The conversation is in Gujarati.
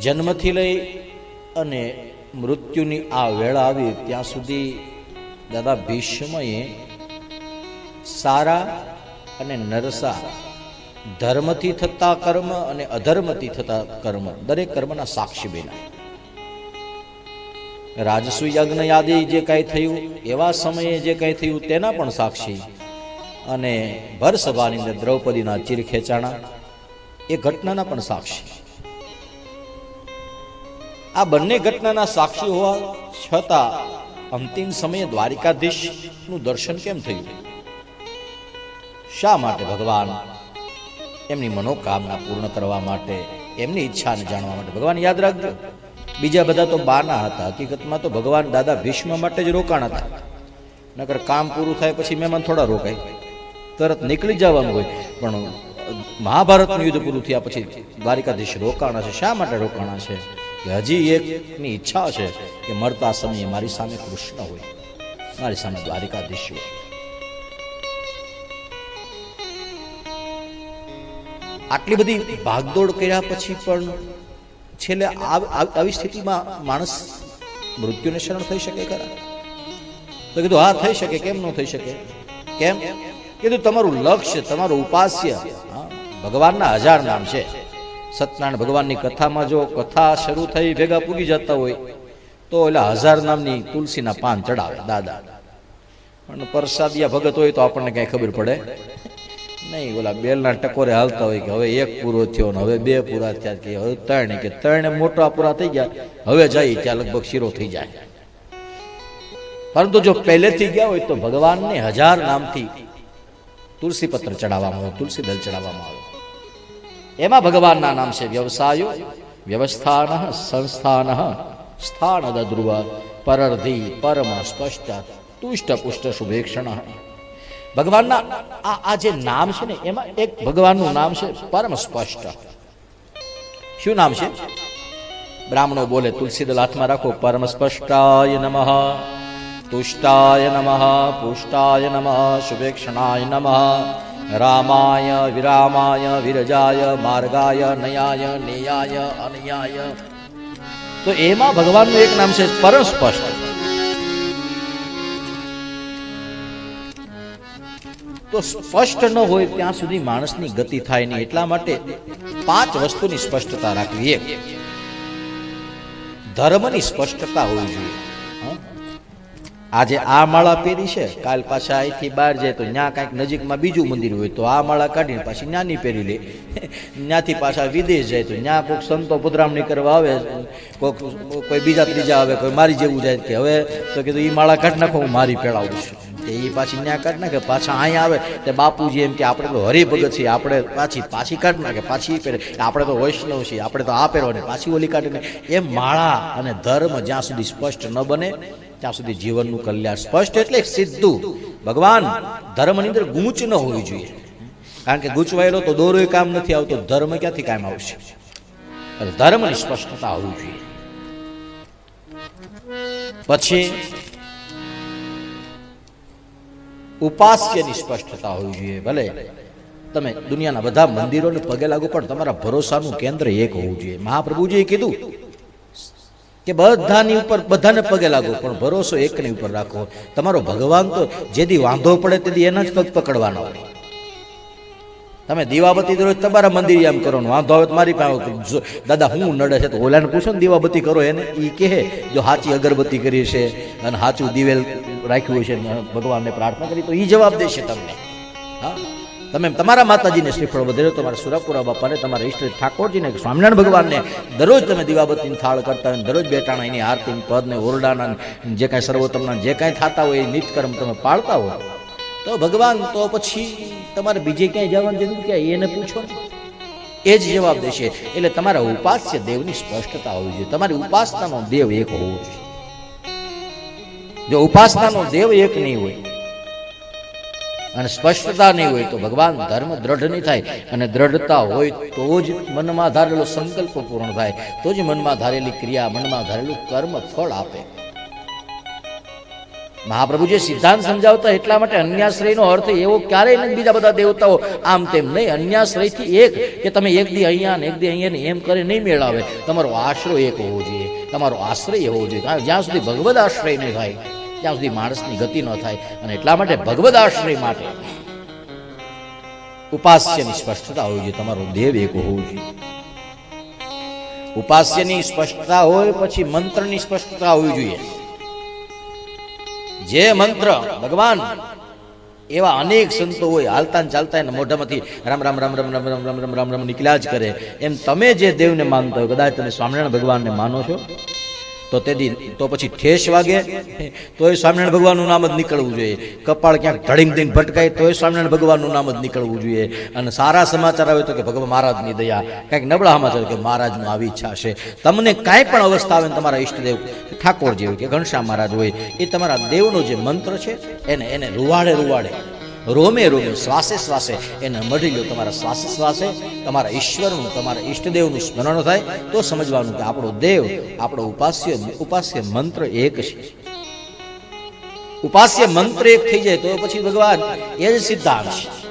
જન્મથી લઈ અને મૃત્યુની આ વેળા આવી ત્યાં સુધી દાદા ભીષ્મએ સારા અને નરસા ધર્મથી થતા કર્મ અને અધર્મથી થતા કર્મ, દરેક કર્મના સાક્ષી બેના રાજસુ યજ્ઞ યાદી જે કાંઈ થયું, એવા સમયે જે કાંઈ થયું તેના પણ સાક્ષી. અને ભર સભાની અંદર દ્રૌપદીના ચીર ખેંચાણા, એ ઘટનાના પણ સાક્ષી. આ બંને ઘટનાના સાક્ષી હોવા છતાં અંતિમ સમયે દ્વારિકાધીશનું દર્શન કેમ થયું? શા માટે ભગવાન એમની મનોકામના પૂર્ણ કરવા માટે, એમની ઈચ્છાને જાણવા માટે? ભગવાન યાદ રાખજો, બીજા બધા તો બાના હતા. હકીકતમાં તો ભગવાન દાદા ભીષ્મ માટે જ રોકાણ હતા. નકર કામ પૂરું થાય પછી મહેમાન થોડા રોકાય. તરત નીકળી જવાનું હોય. પણ મહાભારતનું યુદ્ધ પૂરું થયા પછી દ્વારિકાધીશ રોકાણા છે શા માટે રોકાણા છે કે હજી એકની ઈચ્છા છે કે મળતા સમયે મારી સામે કૃષ્ણ હોય. મારી સામે દ્વારિકાધીશ હોય. આટલી બધી ભાગદોડ કર્યા પછી પણ છેલ્લે આવ- સ્થિતિમાં માણસ મૃત્યુને શરણ થઈ શકે ખરા? તો કીધું, હા, થઈ શકે. કેમ ન થઈ શકે? કેમ? કીધું, તમારું લક્ષ્ય, તમારું ઉપાસ્ય ભગવાનના હજાર નામ છે. સત્યનારાયણ ભગવાનની કથામાં જો કથા શરૂ થઈ, ભેગા પૂગી જતા હોય, તો એટલે હજાર નામની તુલસીના પાન ચડાવે, દાદા. પણ પ્રસાદિયા ભગત હોય તો આપણને કઈ ખબર પડે? નહીં, ઓલા બેલના ટકોરે હાલતા હોય કે હવે એક પૂરો થયો ને હવે બે પૂરા થયા કે હવે ત્રણ કે ત્રણ મોટા પૂરા થઈ ગયા, હવે જાય ત્યાં લગભગ શીરો થઈ જાય. પરંતુ જો પહેલેથી ગયા હોય તો ભગવાનને હજાર નામથી તુલસી પત્ર ચડાવવામાં આવે તુલસી દલ ચડાવવામાં આવે. એમાં ભગવાનના નામ છે વ્યવસાયો, વ્યવસ્થાન, સંસ્થાન સ્થાન ધ્રુવ પરર્ધિ પરમ સ્પષ્ટ તુષ્ટ, પુષ્ટ, શુભેક્ષણ. ભગવાનના આ આ જે નામ છે ને, એમાં એક ભગવાનનું નામ છે પરમ સ્પષ્ટ શું નામ છે? બ્રાહ્મણો બોલે તુલસી દલ હાથમાં રાખો પરમ સ્પષ્ટાય નમઃ, તુષ્ટાય નમઃ, પુષ્ટાય નમઃ, શુભેક્ષણાય નમઃ. રામાય વિરામાય વિરજાય માર્ગાય નયાય નિયાય અનયાય તો એમાં ભગવાનનું એક નામ છે પરમ સ્પષ્ટ. તો સ્પષ્ટ ન હોય ત્યાં સુધી માણસની ગતિ થાય નહીં, એટલા માટે પાંચ વસ્તુની સ્પષ્ટતા રાખવી એક. ધર્મની સ્પષ્ટતા હોવી જોઈએ? આજે આ માળા પહેરી છે. કાલ પાછા અહીંથી બહાર જાય તો ત્યાં કાંઈક નજીકમાં બીજું મંદિર હોય તો આ માળા કાઢીને પાછી નાની પહેરી લે. ત્યાંથી પાછા વિદેશ જાય તો ત્યાં કોઈક સંતો પુતરામણી કરવા આવે કોઈક કોઈ બીજા ત્રીજા આવે, કોઈ મારી જેવું જાય કે હવે તો કીધું એ માળા કાઢ નાખો, હું મારી પહેરાવું છું. એ પાછી ત્યાં કાઢ નાખે, પાછા અહીંયા આવે તે બાપુજી એમ કે આપણે તો હરિભગત છીએ, આપણે પાછી પાછી કાઢ નાખે, પાછી પહેરે. આપણે તો વૈષ્ણવ છીએ, આપણે તો આ પહેરવાની, પાછી ઓલી કાઢીને. એ માળા અને ધર્મ જ્યાં સુધી સ્પષ્ટ ન બને ત્યાં સુધી જીવનનું કલ્યાણ સ્પષ્ટ એટલે સીધું. ભગવાન ધર્મની અંદર ગૂંચ ન હોવી જોઈએ. કારણ કે ગૂંચવાયેલો તો દોરોય કામ નથી આવતો, ધર્મ ક્યાંથી કામ આવશે? ધર્મની સ્પષ્ટતા હોવી જોઈએ. પછી ઉપાસ્યની સ્પષ્ટતા હોવી જોઈએ. ભલે તમે દુનિયાના બધા મંદિરોને પગે લાગો, પણ તમારા ભરોસાનું કેન્દ્ર એક હોવું જોઈએ. મહાપ્રભુજીએ કીધું કે બધાની ઉપર બધાને પગે લાગો પણ ભરોસો એકની ઉપર રાખો તમારો ભગવાન તો જેથી વાંધો પડે તેથી એના જ પગ પકડવાનો તમે દીવાબત્તી દરરોજ તમારા મંદિર એમ કરો વાંધો આવે મારી પાસે દાદા, હું નડે છે તો ઓલાને પૂછો ને દીવાબત્તી કરો એને. એ કહે, જો સાચી અગરબત્તી કરી છે અને સાચું દિવેલ રાખ્યું છે ભગવાનને પ્રાર્થના કરી તો એ જવાબ દેશે તમને. હા? તમે તમારા માતાજીને શ્રીફળ વધારે તમારા સુરાપુરા બાપાને, તમારા ઈષ્ટ ઠાકોરજીને, સ્વામિનારાયણ ભગવાનને દરરોજ તમે દીવાબત્તીની થાળ કરતા હોય, દરરોજ બેટાણા એની આરતી, પદને ઓરડાના, જે કાંઈ સર્વોત્તમના, જે કાંઈ થતા હોય એ નિત્યકર્મ તમે પાળતા હોય. તો ભગવાન, તો પછી તમારે બીજે ક્યાંય જવાની જરૂર ક્યાં? એને પૂછો. એ જ જવાબ દેશે. એટલે તમારા ઉપાસ્ય દેવની સ્પષ્ટતા હોવી જોઈએ. તમારી ઉપાસનાનો દેવ એક હોવો જોઈએ. જો ઉપાસનાનો દેવ એક નહીં હોય અને સ્પષ્ટતા નહીં હોય તો ભગવાન ધર્મ દ્રઢ નહીં થાય. અને દ્રઢતા હોય તો જ મનમાં ધારેલો સંકલ્પ પૂર્ણ થાય. તો જ મનમાં ધારેલી ક્રિયા, મનમાં ધારેલું કર્મ ફળ આપે. મહાપ્રભુ જે સિદ્ધાંત સમજાવતા એટલા માટે અન્યાશ્રયનો અર્થ એવો ક્યારેય નથી. બીજા બધા દેવતાઓ આમ તેમ નહીં. અન્યાશ્રયથી એક કે તમે એક દી અહીંયા ને એક દી અહીંયા ને એમ કરે નહીં મેળાવે. તમારો આશરો એક હોવો જોઈએ. તમારો આશ્રય હોવો જોઈએ. કારણ જ્યાં સુધી ભગવદ આશ્રય નહીં થાય ત્યાં સુધી માણસની ગતિ ન થાય અને એટલા માટે ભગવદ આશ્રય માટે ઉપાસ્યની સ્પષ્ટતા હોવી જોઈએ. તમારો દેવ એક હોવો જોઈએ. ઉપાસ્યની સ્પષ્ટતા હોય પછી મંત્રની સ્પષ્ટતા હોવી જોઈએ. જે મંત્ર ભગવાન એવા અનેક સંતો હોય, હાલતા ચાલતા એને મોઢામાંથી રામ રામ રામ રામ રામ રામ રામ રામ રામ રામ નીકળ્યા જ કરે. એમ તમે જે દેવને માનતા હોય, કદાચ તમે સ્વામિનારાયણ ભગવાનને માનો છો તો તેથી તો પછી ઠેસ વાગે. તોય સ્વામિનારાયણ ભગવાનનું નામ જ નીકળવું જોઈએ. કપાળ ક્યાંક ધડીમ દઈને ભટકાય, તોય સ્વામિનારાયણ ભગવાનનું નામ જ નીકળવું જોઈએ. અને સારા સમાચાર આવે તો કે ભગવાન મહારાજની દયા. કાંઈક નબળા સમાચાર કે મહારાજનું આવી ઈચ્છા છે. તમને કાંઈ પણ અવસ્થા આવે ને તમારા ઈષ્ટદેવ ઠાકોરજી હોય, કે ઘનશ્યામ મહારાજ હોય, એ તમારા દેવનો જે મંત્ર છે, એને એને રૂવાડે રૂવાડે. રોમે રોમે શ્વાસે શ્વાસે એને મઢી લો તમારા શ્વાસે શ્વાસે, તમારા ઈશ્વરનું, તમારા ઈષ્ટદેવનું સ્મરણ થાય તો સમજવાનું કે આપણો દેવ, આપણો ઉપાસ્ય ઉપાસ્ય મંત્ર એક છે. ઉપાસ્ય મંત્ર એક થઈ જાય તો પછી ભગવાન એ જ સિદ્ધાંત છે.